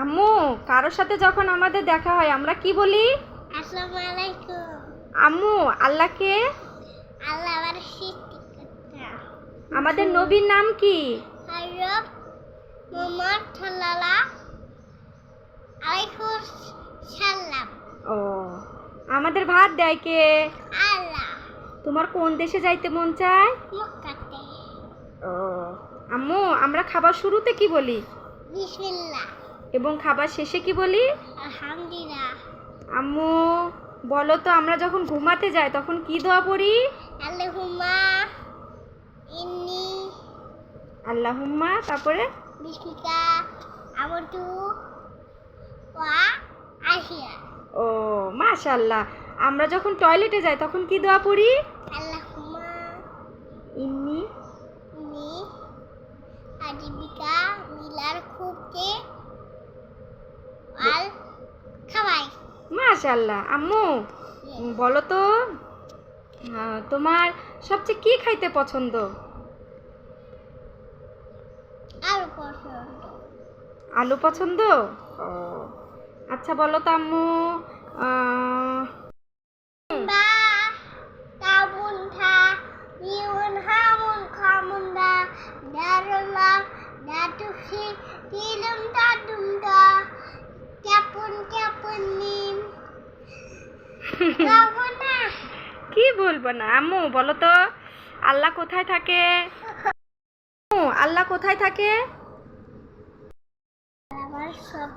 আম্মু কারোর সাথে যখন আমাদের দেখা হয় আমরা কি বলি? আসসালামু আলাইকুম। আম্মু আল্লাহকে আল্লাহ আমার আমাদের নবীর নাম কি? হযরত মুহাম্মদ সাল্লাল্লাহু আলাইহি সাল্লাম। ও আমাদের ভাত দেয় কে? আল্লাহ। তোমার কোন দেশে যাইতে মন চায়? মক্কাতে। ও আম্মু আমরা খাবার শুরুতে কি বলি? বিসমিল্লাহ। এবং খাবার শেষে কি বলি? আলহামদুলিল্লাহ। আম্মু বলো তো আমরা যখন ঘুমাতে যাই তখন কি দোয়া পড়ি? আল্লাহুম্মা ইন্নি আল্লাহুম্মা তারপরে? বিসমিকা আমতু ওয়া আহিয়া। ও মাশাল্লাহ আমরা যখন টয়লেটে যাই তখন কি দোয়া পড়ি? আল্লাহুম্মা ইন্নি ইন্নি আজিবিকা মিলার খুবকে আল খাবাই মাশাল্লাহ আম্মু বলো তো তোমার সবচেয়ে কি খাইতে পছন্দ? আর পছন্দ। আলু পছন্দ? ও আচ্ছা বলো তো আম্মু কি বলব না আম্মু বলো তো আল্লাহ কোথায় থাকে? আল্লাহ কোথায় থাকে? সব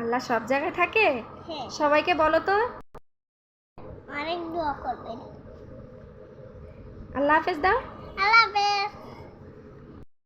আল্লাহ সব জায়গায় থাকে? হ্যাঁ। সবাইকে বলো তো। অনেক দোয়া করবেন। আল্লাহ হাফেজ দাও। আল্লাহ হাফেজ।